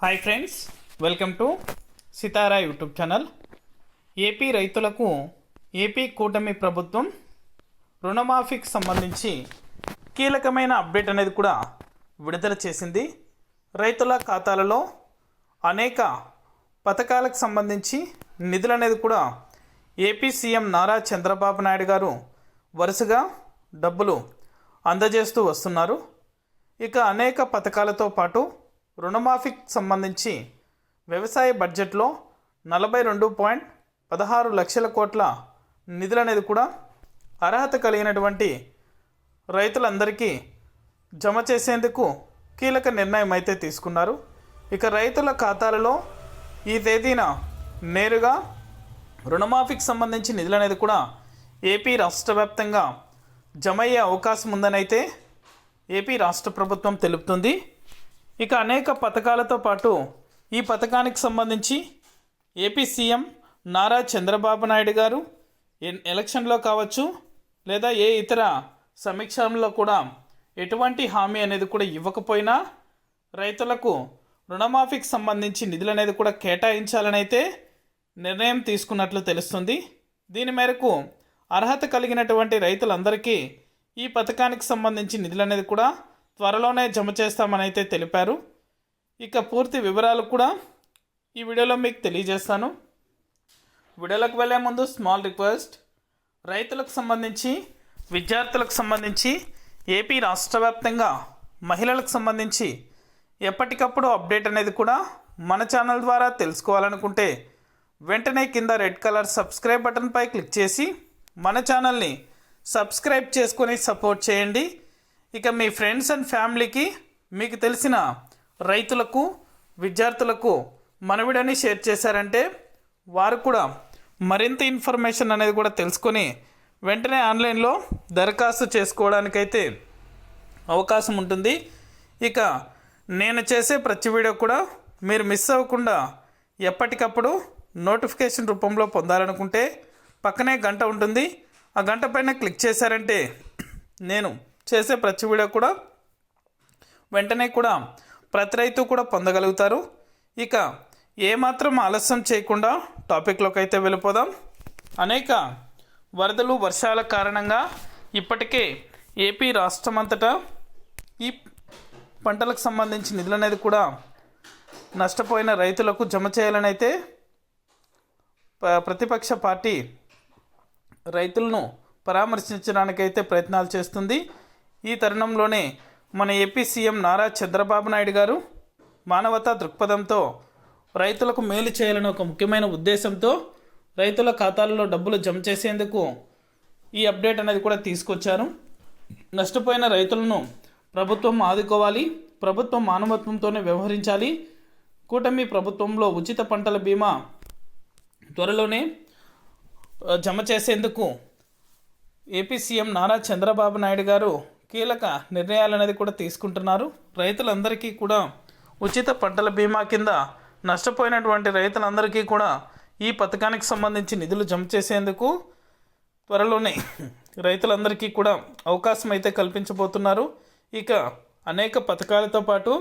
Hi friends welcome to Sitara YouTube channel AP రైతులకు AP కూటమి ప్రభుత్వం రుణమాఫీకి సంబంధించి కీలకమైన అప్డేట్ అనేది కూడా విడుదల చేసింది. రైతుల ఖాతాలలో అనేక పథకాలకు సంబంధించి నిధులు అనేది కూడా ఏపీ సీఎం నారా చంద్రబాబు నాయుడు గారు వరుసగా డబ్బులు అందజేస్తూ వస్తున్నారు. ఇక అనేక పథకాలతో పాటు రుణమాఫీకి సంబంధించి వ్యవసాయ బడ్జెట్లో నలభై రెండు పాయింట్ పదహారు లక్షల కోట్ల నిధులు అనేది కూడా అర్హత కలిగినటువంటి రైతులందరికీ జమ చేసేందుకు కీలక నిర్ణయం అయితే తీసుకున్నారు. ఇక రైతుల ఖాతాలలో ఈ తేదీన నేరుగా రుణమాఫీకి సంబంధించి నిధులు అనేది కూడా ఏపీ రాష్ట్ర వ్యాప్తంగా జమ అయ్యే అవకాశం ఉందని అయితే ఏపీ రాష్ట్ర ప్రభుత్వం తెలుపుతుంది. ఇక అనేక పథకాలతో పాటు ఈ పథకానికి సంబంధించి ఏపీ సీఎం నారా చంద్రబాబు నాయుడు గారు ఎన్- ఎలక్షన్లో కావచ్చు లేదా ఏ ఇతర సమీక్షంలో కూడా ఎటువంటి హామీ అనేది కూడా ఇవ్వకపోయినా రైతులకు రుణమాఫీకి సంబంధించి నిధులు అనేది కూడా కేటాయించాలని అయితే నిర్ణయం తీసుకున్నట్లు తెలుస్తుంది. దీని మేరకు అర్హత కలిగినటువంటి రైతులందరికీ ఈ పథకానికి సంబంధించి నిధులు అనేది కూడా త్వరలోనే జమ చేస్తామని అయితే తెలిపారు. ఇక పూర్తి వివరాలు కూడా ఈ వీడియోలో మీకు తెలియజేస్తాను. వీడియోలోకి వెళ్ళే ముందు స్మాల్ రిక్వెస్ట్. రైతులకు సంబంధించి విద్యార్థులకు సంబంధించి ఏపీ రాష్ట్ర వ్యాప్తంగా మహిళలకు సంబంధించి ఎప్పటికప్పుడు అప్డేట్ అనేది కూడా మన ఛానల్ ద్వారా తెలుసుకోవాలనుకుంటే వెంటనే కింద రెడ్ కలర్ సబ్స్క్రైబ్ బటన్పై క్లిక్ చేసి మన ఛానల్ని సబ్స్క్రైబ్ చేసుకొని సపోర్ట్ చేయండి. ఇక మీ ఫ్రెండ్స్ అండ్ ఫ్యామిలీకి మీకు తెలిసిన రైతులకు విద్యార్థులకు మనవిడని షేర్ చేశారంటే వారు కూడా మరింత ఇన్ఫర్మేషన్ అనేది కూడా తెలుసుకొని వెంటనే ఆన్లైన్లో దరఖాస్తు చేసుకోవడానికైతే అవకాశం ఉంటుంది. ఇక నేను చేసే ప్రతి వీడియో కూడా మీరు మిస్ అవ్వకుండా ఎప్పటికప్పుడు నోటిఫికేషన్ రూపంలో పొందాలనుకుంటే పక్కనే గంట ఉంటుంది. ఆ గంట పైన క్లిక్ చేశారంటే నేను చేసే ప్రతి వీడియో కూడా వెంటనే కూడా ప్రతి రైతు కూడా పొందగలుగుతారు. ఇక ఏమాత్రం ఆలస్యం చేయకుండా టాపిక్లోకి అయితే వెళ్ళిపోదాం. అనేక వరదలు వర్షాల కారణంగా ఇప్పటికే ఏపీ రాష్ట్రం అంతటా ఈ పంటలకు సంబంధించి నిధులు అనేది కూడా నష్టపోయిన రైతులకు జమ చేయాలని అయితే ప- ప్రతిపక్ష పార్టీ రైతులను పరామర్శించడానికైతే ప్రయత్నాలు చేస్తుంది. ఈ తరుణంలోనే మన ఏపీ సీఎం నారా చంద్రబాబు నాయుడు గారు మానవతా దృక్పథంతో రైతులకు మేలు చేయాలని ఒక ముఖ్యమైన ఉద్దేశంతో రైతుల ఖాతాలలో డబ్బులు జమ చేసేందుకు ఈ అప్డేట్ అనేది కూడా తీసుకొచ్చారు. నష్టపోయిన రైతులను ప్రభుత్వం ఆదుకోవాలి ప్రభుత్వం మానవత్వంతోనే వ్యవహరించాలి కూటమి ప్రభుత్వంలో ఉచిత పంటల బీమా త్వరలోనే జమ చేసేందుకు ఏపీ సీఎం నారా చంద్రబాబు నాయుడు గారు కీలక నిర్ణయాలు అనేది కూడా తీసుకుంటున్నారు. రైతులందరికీ కూడా ఉచిత పంటల బీమా కింద నష్టపోయినటువంటి రైతులందరికీ కూడా ఈ పథకానికి సంబంధించి నిధులు జమ చేసేందుకు త్వరలోనే రైతులందరికీ కూడా అవకాశం అయితే కల్పించబోతున్నారు. ఇక అనేక పథకాలతో పాటు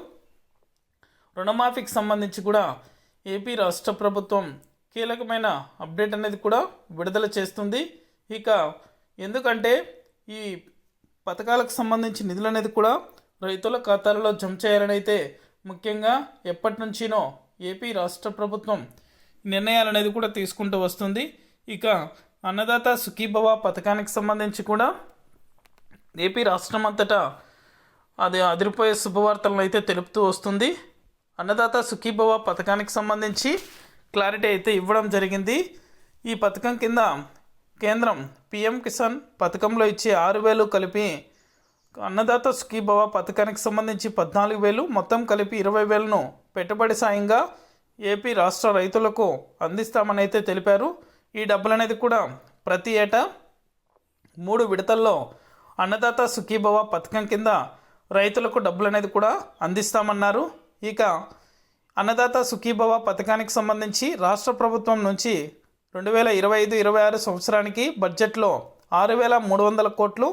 రుణమాఫీకి సంబంధించి కూడా ఏపీ రాష్ట్ర ప్రభుత్వం కీలకమైన అప్డేట్ అనేది కూడా విడుదల చేస్తుంది. ఇక ఎందుకంటే ఈ పథకాలకు సంబంధించి నిధులు అనేది కూడా రైతుల ఖాతాలలో జమ చేయాలని అయితే ముఖ్యంగా ఎప్పటి నుంచినో ఏపీ రాష్ట్ర ప్రభుత్వం నిర్ణయాలు అనేది కూడా తీసుకుంటూ వస్తుంది. ఇక అన్నదాత సుఖీభవ పథకానికి సంబంధించి కూడా ఏపీ రాష్ట్రం అంతటా అది అదిరిపోయే శుభవార్తలను అయితే తెలుపుతూ వస్తుంది. అన్నదాత సుఖీభవ పథకానికి సంబంధించి క్లారిటీ అయితే ఇవ్వడం జరిగింది. ఈ పథకం కింద కేంద్రం పిఎం కిసాన్ పథకంలో ఇచ్చే ఆరు వేలు కలిపి అన్నదాత సుఖీభవ పథకానికి సంబంధించి పద్నాలుగు వేలు మొత్తం కలిపి ఇరవై వేలను పెట్టుబడి సాయంగా ఏపీ రాష్ట్ర రైతులకు అందిస్తామని అయితే తెలిపారు. ఈ డబ్బులు అనేది కూడా ప్రతి ఏటా మూడు విడతల్లో అన్నదాత సుఖీభవ పథకం కింద రైతులకు డబ్బులు అనేది కూడా అందిస్తామన్నారు. ఇక అన్నదాత సుఖీభవ పథకానికి సంబంధించి రాష్ట్ర ప్రభుత్వం నుంచి రెండు వేల ఇరవై ఐదు ఇరవై ఆరు సంవత్సరానికి బడ్జెట్లో ఆరు వేల మూడు వందల కోట్లు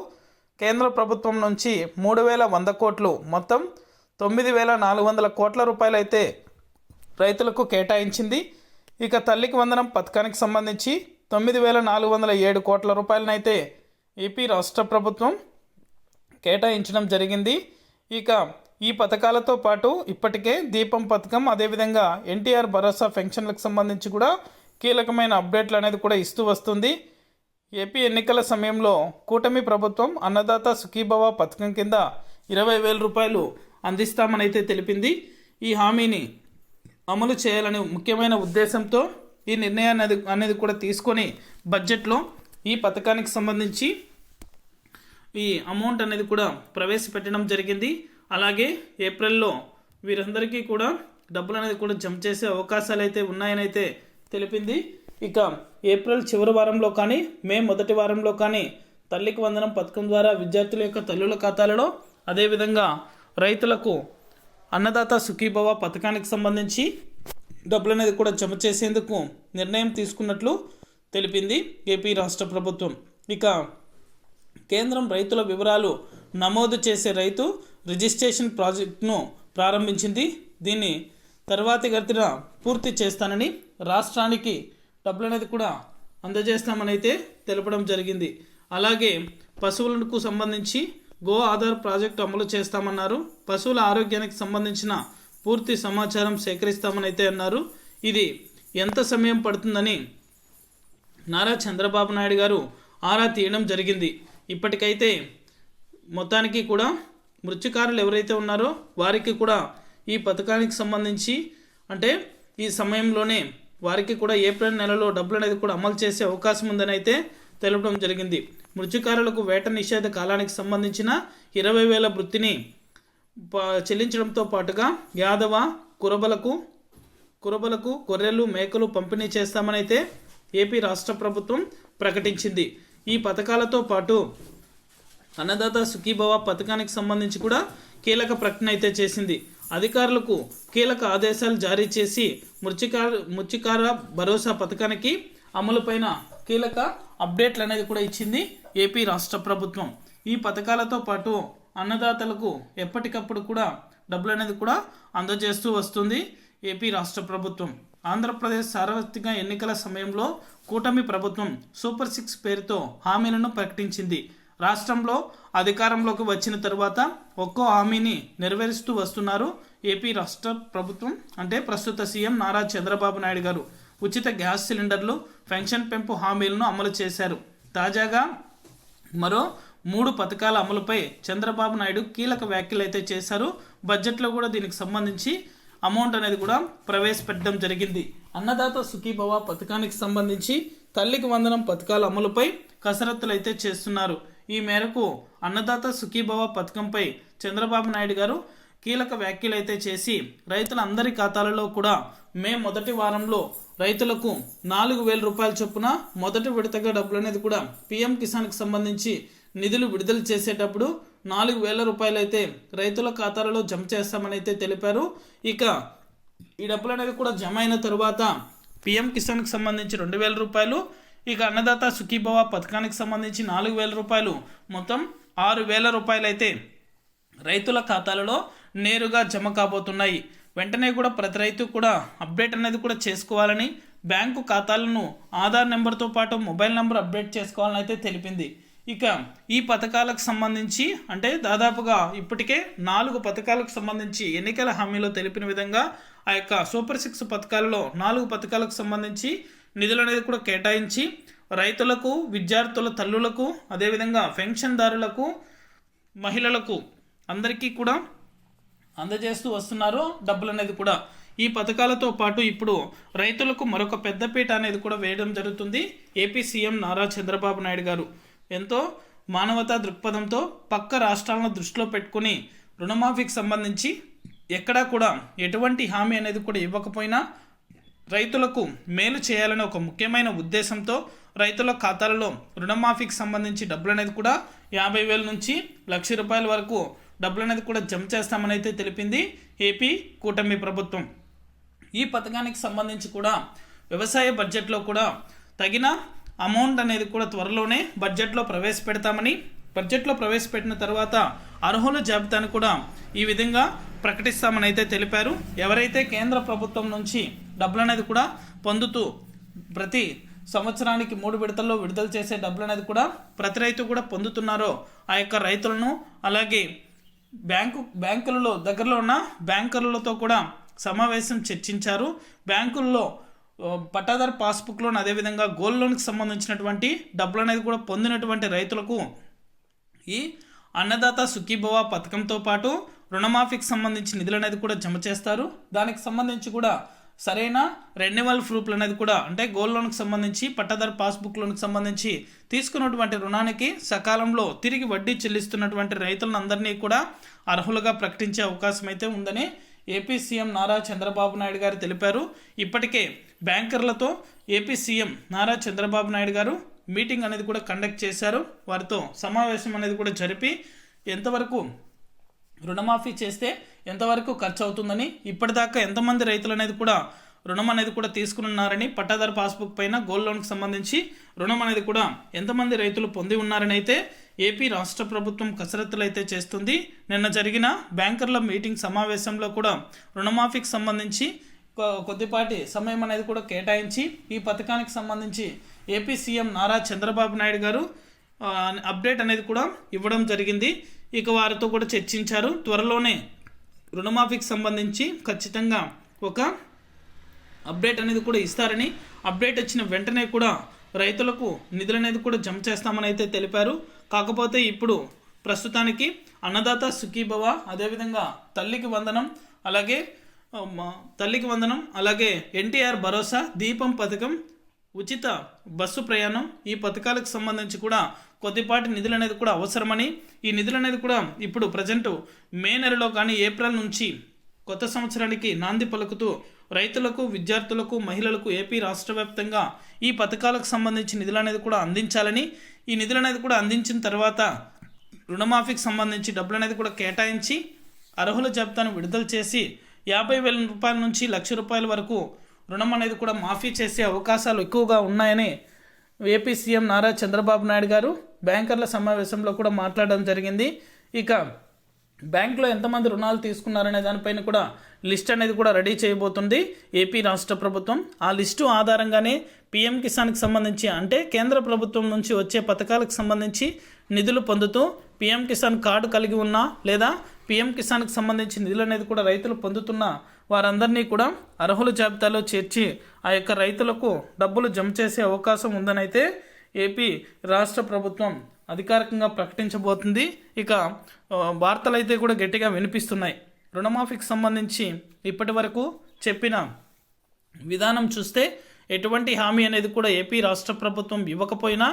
కేంద్ర ప్రభుత్వం నుంచి మూడు వేల వంద కోట్లు. మొత్తం తొమ్మిది వేల నాలుగు వందల కోట్ల రూపాయలు అయితే రైతులకు కేటాయించింది. ఇక తల్లికి వందనం పథకానికి సంబంధించి తొమ్మిది వేల నాలుగు వందల ఏడు కోట్ల రూపాయలనైతే ఏపీ రాష్ట్ర ప్రభుత్వం కేటాయించడం జరిగింది. ఇక ఈ పథకాలతో పాటు ఇప్పటికే దీపం పథకం అదేవిధంగా ఎన్టీఆర్ భరోసా పెన్షన్లకు సంబంధించి కూడా కీలకమైన అప్డేట్లు అనేది కూడా ఇస్తూ వస్తుంది. ఏపీ ఎన్నికల సమయంలో కూటమి ప్రభుత్వం అన్నదాత సుఖీభవ పథకం కింద ఇరవై వేల రూపాయలు అందిస్తామనైతే తెలిపింది. ఈ హామీని అమలు చేయాలని ముఖ్యమైన ఉద్దేశంతో ఈ నిర్ణయాన్ని అనేది అనేది కూడా తీసుకొని బడ్జెట్లో ఈ పథకానికి సంబంధించి ఈ అమౌంట్ అనేది కూడా ప్రవేశపెట్టడం జరిగింది. అలాగే ఏప్రిల్లో వీరందరికీ కూడా డబ్బులు అనేది కూడా జమ చేసే అవకాశాలు అయితే ఉన్నాయని అయితే తెలిపింది. ఇక ఏప్రిల్ చివరి వారంలో కానీ మే మొదటి వారంలో కానీ తల్లికి వందనం పథకం ద్వారా విద్యార్థుల యొక్క తల్లుల ఖాతాలలో అదేవిధంగా రైతులకు అన్నదాత సుఖీభవ పథకానికి సంబంధించి డబ్బులు అనేది కూడా జమ చేసేందుకు నిర్ణయం తీసుకున్నట్లు తెలిపింది ఏపీ రాష్ట్ర ప్రభుత్వం. ఇక కేంద్రం రైతుల వివరాలు నమోదు చేసే రైతు రిజిస్ట్రేషన్ ప్రాజెక్టును ప్రారంభించింది. దీన్ని తర్వాతి గతిన పూర్తి చేస్తానని రాష్ట్రానికి డబ్బులు అనేది కూడా అందజేస్తామని అయితే తెలపడం జరిగింది. అలాగే పశువులకు సంబంధించి గో ఆధార్ ప్రాజెక్టు అమలు చేస్తామన్నారు. పశువుల ఆరోగ్యానికి సంబంధించిన పూర్తి సమాచారం సేకరిస్తామని అయితే అన్నారు. ఇది ఎంత సమయం పడుతుందని నారా చంద్రబాబు నాయుడు గారు ఆరా తీయడం జరిగింది. ఇప్పటికైతే మొత్తానికి కూడా మృత్యుకారులు ఎవరైతే ఉన్నారో వారికి కూడా ఈ పథకానికి సంబంధించి అంటే ఈ సమయంలోనే వారికి కూడా ఏప్రిల్ నెలలో డబ్బులు అనేది కూడా అమలు చేసే అవకాశం ఉందని అయితే తెలపడం జరిగింది. మృత్యుకారులకు వేట నిషేధ కాలానికి సంబంధించిన ఇరవై వేల వృత్తిని ప- చెల్లించడంతో పాటుగా యాదవ కురబలకు కురబలకు గొర్రెలు మేకలు పంపిణీ చేస్తామనైతే ఏపీ రాష్ట్ర ప్రభుత్వం ప్రకటించింది. ఈ పథకాలతో పాటు అన్నదాత సుఖీభవ పథకానికి సంబంధించి కూడా కీలక ప్రకటన అయితే చేసింది. అధికారులకు కీలక ఆదేశాలు జారీ చేసి మృత్యుకార మృత్యుకార భరోసా పథకానికి అమలుపైన కీలక అప్డేట్లు అనేది కూడా ఇచ్చింది ఏపీ రాష్ట్ర ప్రభుత్వం. ఈ పథకాలతో పాటు అన్నదాతలకు ఎప్పటికప్పుడు కూడా డబ్బులు అనేది కూడా అందజేస్తూ వస్తుంది ఏపీ రాష్ట్ర ప్రభుత్వం. ఆంధ్రప్రదేశ్ సార్వత్రిక ఎన్నికల సమయంలో కూటమి ప్రభుత్వం సూపర్ సిక్స్ పేరుతో హామీలను ప్రకటించింది. రాష్ట్రంలో అధికారంలోకి వచ్చిన తర్వాత ఒక్కో హామీని నెరవేరుస్తూ వస్తున్నారు ఏపీ రాష్ట్ర ప్రభుత్వం. అంటే ప్రస్తుత సీఎం నారా చంద్రబాబు నాయుడు గారు ఉచిత గ్యాస్ సిలిండర్లు పెన్షన్ పెంపు హామీలను అమలు చేశారు. తాజాగా మరో మూడు పథకాల అమలుపై చంద్రబాబు నాయుడు కీలక వ్యాఖ్యలు అయితే చేశారు. బడ్జెట్లో కూడా దీనికి సంబంధించి అమౌంట్ అనేది కూడా ప్రవేశపెట్టడం జరిగింది. అన్నదాత సుఖీభవ పథకానికి సంబంధించి తల్లికి వందనం పథకాల అమలుపై కసరత్తులు అయితే చేస్తున్నారు. ఈ మేరకు అన్నదాత సుఖీభవ పథకంపై చంద్రబాబు నాయుడు గారు కీలక వ్యాఖ్యలు అయితే చేసి రైతులందరి ఖాతాలలో కూడా మే మొదటి వారంలో రైతులకు నాలుగు వేల రూపాయల చొప్పున మొదటి విడతగా డబ్బులు అనేది కూడా పిఎం కిసాన్కి సంబంధించి నిధులు విడుదల చేసేటప్పుడు నాలుగు వేల రూపాయలు అయితే రైతుల ఖాతాలలో జమ చేస్తామని అయితే తెలిపారు. ఇక ఈ డబ్బులు అనేవి కూడా జమ అయిన తరువాత పిఎం కిసాన్కి సంబంధించి రెండు వేల రూపాయలు ఇక అన్నదాత సుఖీభవ పథకానికి సంబంధించి నాలుగు వేల రూపాయలు. మొత్తం ఆరు వేల రూపాయలైతే రైతుల ఖాతాలలో నేరుగా జమ కాబోతున్నాయి. వెంటనే కూడా ప్రతి రైతు కూడా అప్డేట్ అనేది కూడా చేసుకోవాలని బ్యాంకు ఖాతాలను ఆధార్ నెంబర్తో పాటు మొబైల్ నెంబర్ అప్డేట్ చేసుకోవాలని అయితే తెలిపింది. ఇక ఈ పథకాలకు సంబంధించి అంటే దాదాపుగా ఇప్పటికే నాలుగు పథకాలకు సంబంధించి ఎన్నికల హామీలో తెలిపిన విధంగా ఆ యొక్క సూపర్ సిక్స్ పథకాలలో నాలుగు పథకాలకు సంబంధించి నిధులు అనేది కూడా కేటాయించి రైతులకు విద్యార్థుల తల్లులకు అదేవిధంగా పెన్షన్దారులకు మహిళలకు అందరికీ కూడా అందజేస్తూ వస్తున్నారు డబ్బులు అనేది కూడా. ఈ పథకాలతో పాటు ఇప్పుడు రైతులకు మరొక పెద్దపీట అనేది కూడా వేయడం జరుగుతుంది. AP CM Nara Chandrababu Naidu garu. ఎంతో మానవతా దృక్పథంతో పక్క రాష్ట్రాలను దృష్టిలో పెట్టుకుని రుణమాఫీకి సంబంధించి ఎక్కడా కూడా ఎటువంటి హామీ అనేది కూడా ఇవ్వకపోయినా రైతులకు మేలు చేయాలనే ఒక ముఖ్యమైన ఉద్దేశంతో రైతుల ఖాతాలలో రుణమాఫీకి సంబంధించి డబ్బులు అనేది కూడా యాభై వేల నుంచి లక్ష రూపాయల వరకు డబ్బులు అనేది కూడా జమ చేస్తామని అయితే తెలిపింది ఏపీ కూటమి ప్రభుత్వం. ఈ పథకానికి సంబంధించి కూడా వ్యవసాయ బడ్జెట్లో కూడా తగిన అమౌంట్ అనేది కూడా త్వరలోనే బడ్జెట్లో ప్రవేశపెడతామని బడ్జెట్లో ప్రవేశపెట్టిన తర్వాత అర్హుల జాబితాను కూడా ఈ విధంగా ప్రకటిస్తామని అయితే తెలిపారు. ఎవరైతే కేంద్ర ప్రభుత్వం నుంచి డబ్బులు అనేది కూడా పొందుతూ ప్రతి సంవత్సరానికి మూడు విడతల్లో విడుదల చేసే డబ్బులు అనేది కూడా ప్రతి రైతు కూడా పొందుతున్నారో ఆ యొక్క రైతులను అలాగే బ్యాంకు బ్యాంకులలో దగ్గరలో ఉన్న బ్యాంకర్లతో కూడా సమావేశం చర్చించారు. బ్యాంకుల్లో పట్టాదారు పాస్బుక్ లోన్ అదేవిధంగా గోల్డ్ లోన్కి సంబంధించినటువంటి డబ్బులు అనేది కూడా పొందినటువంటి రైతులకు ఈ అన్నదాత సుఖీభవ పథకంతో పాటు రుణమాఫీకి సంబంధించి నిధులు అనేది కూడా జమ చేస్తారు. దానికి సంబంధించి కూడా సరైన రెన్యువల్ ప్రూఫ్లు అనేది కూడా అంటే గోల్డ్ లోన్కి సంబంధించి పట్టాదారు పాస్బుక్ లోన్కి సంబంధించి తీసుకున్నటువంటి రుణానికి సకాలంలో తిరిగి వడ్డీ చెల్లిస్తున్నటువంటి రైతులను అందరినీ కూడా అర్హులుగా ప్రకటించే అవకాశం అయితే ఉందని ఏపీ సీఎం నారా చంద్రబాబు నాయుడు గారు తెలిపారు. ఇప్పటికే బ్యాంకర్లతో AP CM Nara Chandrababu Naidu garu meeting అనేది కూడా కండక్ట్ చేశారు. వారితో సమావేశం అనేది కూడా జరిపి ఎంతవరకు రుణమాఫీ చేస్తే ఎంతవరకు ఖర్చు అవుతుందని ఇప్పటిదాకా ఎంతమంది రైతులు అనేది కూడా రుణం అనేది కూడా తీసుకున్నారని పట్టాదారు పాస్బుక్ పైన గోల్డ్ లోన్కి సంబంధించి రుణం అనేది కూడా ఎంతమంది రైతులు పొంది ఉన్నారని అయితే ఏపీ రాష్ట్ర ప్రభుత్వం కసరత్తులు అయితే చేస్తుంది. నిన్న జరిగిన బ్యాంకర్ల మీటింగ్ సమావేశంలో కూడా రుణమాఫీకి సంబంధించి కొ- కొద్దిపాటి సమయం అనేది కూడా కేటాయించి ఈ పథకానికి సంబంధించి AP CM Nara Chandrababu Naidu garu update అనేది కూడా ఇవ్వడం జరిగింది. ఇక వారితో కూడా చర్చించారు. త్వరలోనే రుణమాఫీకి సంబంధించి ఖచ్చితంగా ఒక అప్డేట్ అనేది కూడా ఇస్తారని అప్డేట్ వచ్చిన వెంటనే కూడా రైతులకు నిధులు అనేది కూడా జమ చేస్తామని అయితే తెలిపారు. కాకపోతే ఇప్పుడు ప్రస్తుతానికి అన్నదాత సుఖీభవ అదేవిధంగా తల్లికి వందనం అలాగే తల్లికి వందనం అలాగే ఎన్టీఆర్ భరోసా దీపం పథకం ఉచిత బస్సు ప్రయాణం ఈ పథకాలకు సంబంధించి కూడా కొద్దిపాటి నిధులు అనేది కూడా అవసరమని ఈ నిధులు అనేది కూడా ఇప్పుడు ప్రజెంట్ మే నెలలో కానీ ఏప్రిల్ నుంచి కొత్త సంవత్సరానికి నాంది పలుకుతూ రైతులకు విద్యార్థులకు మహిళలకు ఏపీ రాష్ట్ర వ్యాప్తంగా ఈ పథకాలకు సంబంధించి నిధులు అనేది కూడా అందించాలని ఈ నిధులు అనేది కూడా అందించిన తర్వాత రుణమాఫీకి సంబంధించి డబ్బులు అనేది కూడా కేటాయించి అర్హుల జాబితాను విడుదల చేసి యాభై వేల రూపాయల నుంచి లక్ష రూపాయల వరకు రుణం అనేది కూడా మాఫీ చేసే అవకాశాలు ఎక్కువగా ఉన్నాయని ఏపీ సీఎం నారా చంద్రబాబు నాయుడు గారు బ్యాంకర్ల సమావేశంలో కూడా మాట్లాడడం జరిగింది. ఇక బ్యాంకులో ఎంతమంది రుణాలు తీసుకున్నారనే దానిపైన కూడా లిస్ట్ అనేది కూడా రెడీ చేయబోతుంది ఏపీ రాష్ట్ర ప్రభుత్వం. ఆ లిస్టు ఆధారంగానే పీఎం కిసాన్కి సంబంధించి అంటే కేంద్ర ప్రభుత్వం నుంచి వచ్చే పథకాలకు సంబంధించి నిధులు పొందుతూ పీఎం కిసాన్ కార్డు కలిగి ఉన్నా లేదా పీఎం కిసాన్కి సంబంధించి నిధులు అనేది కూడా రైతులు పొందుతున్న వారందరినీ కూడా అర్హుల జాబితాలో చేర్చి ఆ యొక్క రైతులకు డబ్బులు జమ చేసే అవకాశం ఉందనైతే ఏపీ రాష్ట్ర ప్రభుత్వం అధికారికంగా ప్రకటించబోతుంది. ఇక వార్తలు అయితే కూడా గట్టిగా వినిపిస్తున్నాయి. రుణమాఫీకి సంబంధించి ఇప్పటి వరకు చెప్పిన విధానం చూస్తే ఎటువంటి హామీ అనేది కూడా ఏపీ రాష్ట్ర ప్రభుత్వం ఇవ్వకపోయినా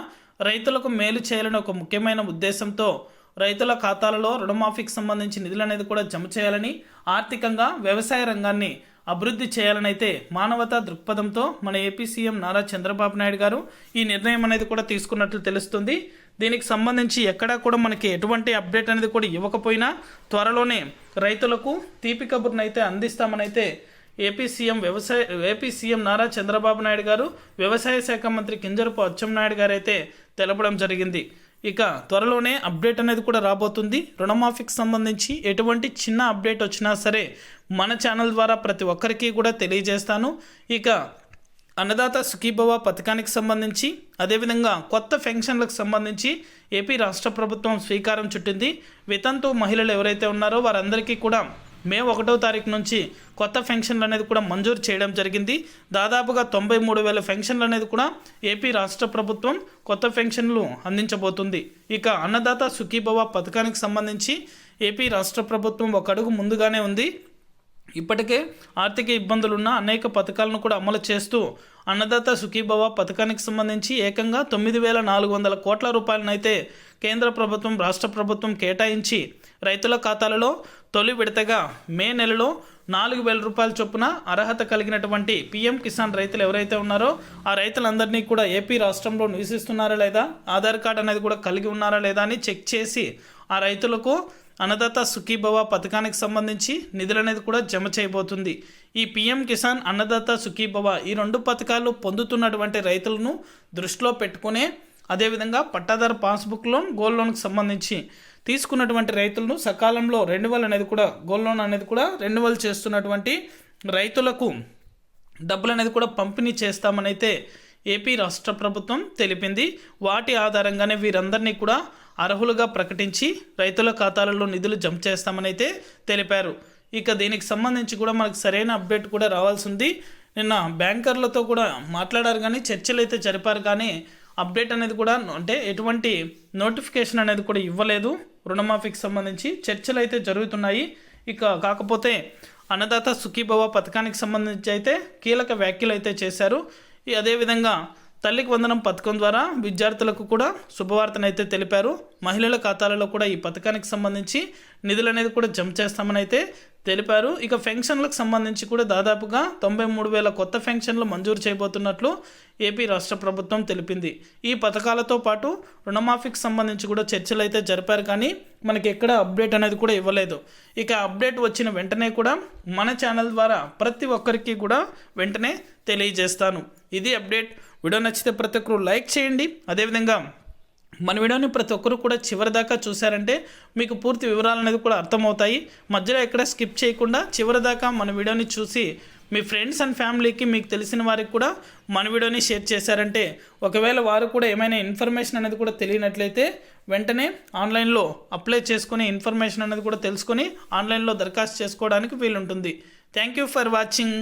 రైతులకు మేలు చేయాలని ఒక ముఖ్యమైన ఉద్దేశంతో రైతుల ఖాతాలలో రుణమాఫీకి సంబంధించి నిధులు అనేది కూడా జమ చేయాలని ఆర్థికంగా వ్యవసాయ రంగాన్ని అభివృద్ధి చేయాలనైతే మానవతా దృక్పథంతో మన ఏపీ సీఎం నారా చంద్రబాబు నాయుడు గారు ఈ నిర్ణయం అనేది కూడా తీసుకున్నట్లు తెలుస్తుంది. దీనికి సంబంధించి ఎక్కడా కూడా మనకి ఎటువంటి అప్డేట్ అనేది కూడా ఇవ్వకపోయినా త్వరలోనే రైతులకు తీపి కబుర్ను అయితే అందిస్తామని అయితే ఏపీ సీఎం వ్యవసాయ ఏపీ సీఎం నారా చంద్రబాబు నాయుడు గారు వ్యవసాయ శాఖ మంత్రి కింజరపు అచ్చెన్నాయుడు గారు అయితే తెలపడం జరిగింది. ఇక త్వరలోనే అప్డేట్ అనేది కూడా రాబోతుంది. రుణమాఫీకి సంబంధించి ఎటువంటి చిన్న అప్డేట్ వచ్చినా సరే మన ఛానల్ ద్వారా ప్రతి ఒక్కరికి కూడా తెలియజేస్తాను. ఇక అన్నదాత సుఖీభవ పథకానికి సంబంధించి అదేవిధంగా కొత్త పెన్షన్లకు సంబంధించి ఏపీ రాష్ట్ర ప్రభుత్వం స్వీకారం చుట్టింది. వితంతు మహిళలు ఎవరైతే ఉన్నారో వారందరికీ కూడా మే ఒకటో తారీఖు నుంచి కొత్త పెన్షన్లు అనేది కూడా మంజూరు చేయడం జరిగింది. దాదాపుగా తొంభై మూడు వేల పెన్షన్లు అనేది కూడా ఏపీ రాష్ట్ర ప్రభుత్వం కొత్త పెన్షన్లు అందించబోతుంది. ఇక అన్నదాత సుఖీభవ పథకానికి సంబంధించి ఏపీ రాష్ట్ర ప్రభుత్వం ఒక అడుగు ముందుగానే ఉంది. ఇప్పటికే ఆర్థిక ఇబ్బందులున్న అనేక పథకాలను కూడా అమలు చేస్తూ అన్నదాత సుఖీభవ పథకానికి సంబంధించి ఏకంగా తొమ్మిది వేల నాలుగు వందల కోట్ల రూపాయలనైతే కేంద్ర ప్రభుత్వం రాష్ట్ర ప్రభుత్వం కేటాయించి రైతుల ఖాతాలలో తొలి విడతగా మే నెలలో నాలుగు వేల రూపాయల చొప్పున అర్హత కలిగినటువంటి పీఎం కిసాన్ రైతులు ఎవరైతే ఉన్నారో ఆ రైతులందరినీ కూడా ఏపీ రాష్ట్రంలో నివసిస్తున్నారా లేదా ఆధార్ కార్డు అనేది కూడా కలిగి ఉన్నారా లేదా అని చెక్ చేసి ఆ రైతులకు అన్నదాత సుఖీభవ పథకానికి సంబంధించి నిధులు అనేది కూడా జమ చేయబోతుంది. ఈ పీఎం కిసాన్ అన్నదాత సుఖీభవ ఈ రెండు పథకాలు పొందుతున్నటువంటి రైతులను దృష్టిలో పెట్టుకునే అదేవిధంగా పట్టాదారు పాస్బుక్ లోన్ గోల్డ్ లోన్కి సంబంధించి తీసుకున్నటువంటి రైతులను సకాలంలో రెన్యువల్ అనేది కూడా గోల్డ్ లోన్ అనేది కూడా రెన్యువల్ చేస్తున్నటువంటి రైతులకు డబ్బులు అనేది కూడా పంపిణీ చేస్తామనైతే ఏపీ రాష్ట్ర ప్రభుత్వం తెలిపింది. వాటి ఆధారంగానే వీరందరినీ కూడా అర్హులుగా ప్రకటించి రైతుల ఖాతాలలో నిధులు జమ చేస్తామనైతే తెలిపారు. ఇక దీనికి సంబంధించి కూడా మనకు సరైన అప్డేట్ కూడా రావాల్సి ఉంది. నిన్న బ్యాంకర్లతో కూడా మాట్లాడారు కానీ చర్చలు అయితే జరిపారు కానీ అప్డేట్ అనేది కూడా అంటే ఎటువంటి నోటిఫికేషన్ అనేది కూడా ఇవ్వలేదు. రుణమాఫీకి సంబంధించి చర్చలు అయితే జరుగుతున్నాయి. ఇక కాకపోతే అన్నదాత సుఖీభవ పథకానికి సంబంధించి అయితే కీలక వ్యాఖ్యలు అయితే చేశారు. అదేవిధంగా తల్లికి వందనం పథకం ద్వారా విద్యార్థులకు కూడా శుభవార్తనైతే తెలిపారు. మహిళల ఖాతాలలో కూడా ఈ పథకానికి సంబంధించి నిధులు అనేది కూడా జమ చేస్తామని అయితే తెలిపారు. ఇక ఫెన్షన్లకు సంబంధించి కూడా దాదాపుగా తొంభై మూడు వేల కొత్త ఫెన్షన్లు మంజూరు చేయబోతున్నట్లు ఏపీ రాష్ట్ర ప్రభుత్వం తెలిపింది. ఈ పథకాలతో పాటు రుణమాఫీకి సంబంధించి కూడా చర్చలు అయితే జరిపారు కానీ మనకి ఎక్కడ అప్డేట్ అనేది కూడా ఇవ్వలేదు. ఇక అప్డేట్ వచ్చిన వెంటనే కూడా మన ఛానల్ ద్వారా ప్రతి ఒక్కరికి కూడా వెంటనే తెలియజేస్తాను. ఇది అప్డేట్. వీడియో నచ్చితే ప్రతి ఒక్కరు లైక్ చేయండి. అదేవిధంగా మన వీడియోని ప్రతి ఒక్కరు కూడా చివరి దాకా చూశారంటే మీకు పూర్తి వివరాలు అనేది కూడా అర్థమవుతాయి. మధ్యలో ఎక్కడ స్కిప్ చేయకుండా చివరి దాకా మన వీడియోని చూసి మీ ఫ్రెండ్స్ అండ్ ఫ్యామిలీకి మీకు తెలిసిన వారికి కూడా మన వీడియోని షేర్ చేశారంటే ఒకవేళ వారు కూడా ఏమైనా ఇన్ఫర్మేషన్ అనేది కూడా తెలియనట్లయితే వెంటనే ఆన్లైన్లో అప్లై చేసుకుని ఇన్ఫర్మేషన్ అనేది కూడా తెలుసుకొని ఆన్లైన్లో దరఖాస్తు చేసుకోవడానికి వీలుంటుంది. Thank you for watching.